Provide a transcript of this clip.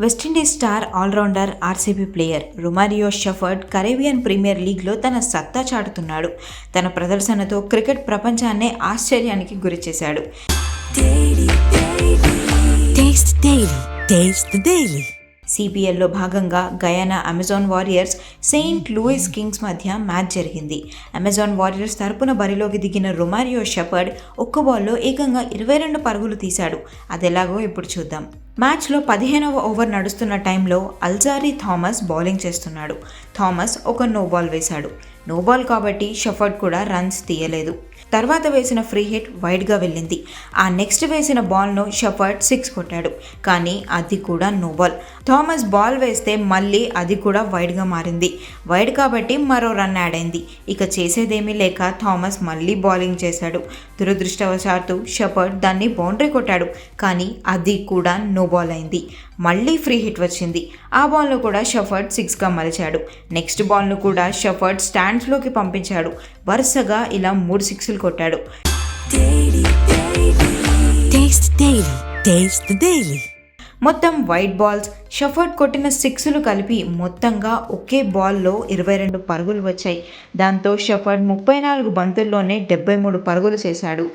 West Indies star allrounder RCB player Romario Shepherd Caribbean Premier లీగ్లో తన సత్తా చాటుతున్నాడు. తన ప్రదర్శనతో క్రికెట్ ప్రపంచాన్నే ఆశ్చర్యానికి గురిచేశాడు సిపిఎల్లో భాగంగా Guyana Amazon Warriors Saint Louis Kings మధ్య మ్యాచ్ జరిగింది. అమెజాన్ వారియర్స్ తరపున బరిలోకి దిగిన రొమారియో షెపర్డ్ ఒక్క బాల్లో ఏకంగా ఇరవై రెండు పరుగులు తీశాడు. అదెలాగో ఇప్పుడు చూద్దాం. మ్యాచ్లో పదిహేనవ ఓవర్ నడుస్తున్న టైంలో అల్జారీ థామస్ బౌలింగ్ చేస్తున్నాడు. థామస్ ఒక నో బాల్ వేశాడు. నో బాల్ కాబట్టి షఫర్డ్ కూడా రన్స్ తీయలేదు. తర్వాత వేసిన ఫ్రీ హిట్ వైడ్గా వెళ్ళింది. ఆ నెక్స్ట్ వేసిన బాల్ను షఫర్డ్ సిక్స్ కొట్టాడు. కానీ అది కూడా నో బాల్. థామస్ బాల్ వేస్తే మళ్ళీ అది కూడా వైడ్గా మారింది. వైడ్ కాబట్టి మరో రన్ యాడ్ అయింది. ఇక చేసేదేమీ లేక థామస్ మళ్ళీ బౌలింగ్ చేశాడు. దురదృష్టవశాత్తు షఫర్డ్ దాన్ని బౌండరీ కొట్టాడు. కానీ అది కూడా నో బాల్ అయింది. మళ్ళీ ఫ్రీ హిట్ వచ్చింది. ఆ బాల్ను కూడా షఫర్డ్ సిక్స్గా మలిచాడు. నెక్స్ట్ బాల్ను కూడా షఫర్డ్ స్టాండ్స్లోకి పంపించాడు. వరుసగా ఇలా మూడు సిక్స్లు కొట్టాడు. మొత్తం వైట్ బాల్స్ షఫర్డ్ కొట్టిన సిక్స్లు కలిపి మొత్తంగా ఒకే బాల్లో ఇరవై రెండు పరుగులు వచ్చాయి. దాంతో షఫర్డ్ ముప్పై నాలుగు బంతుల్లోనే డెబ్బై మూడు పరుగులు చేశాడు.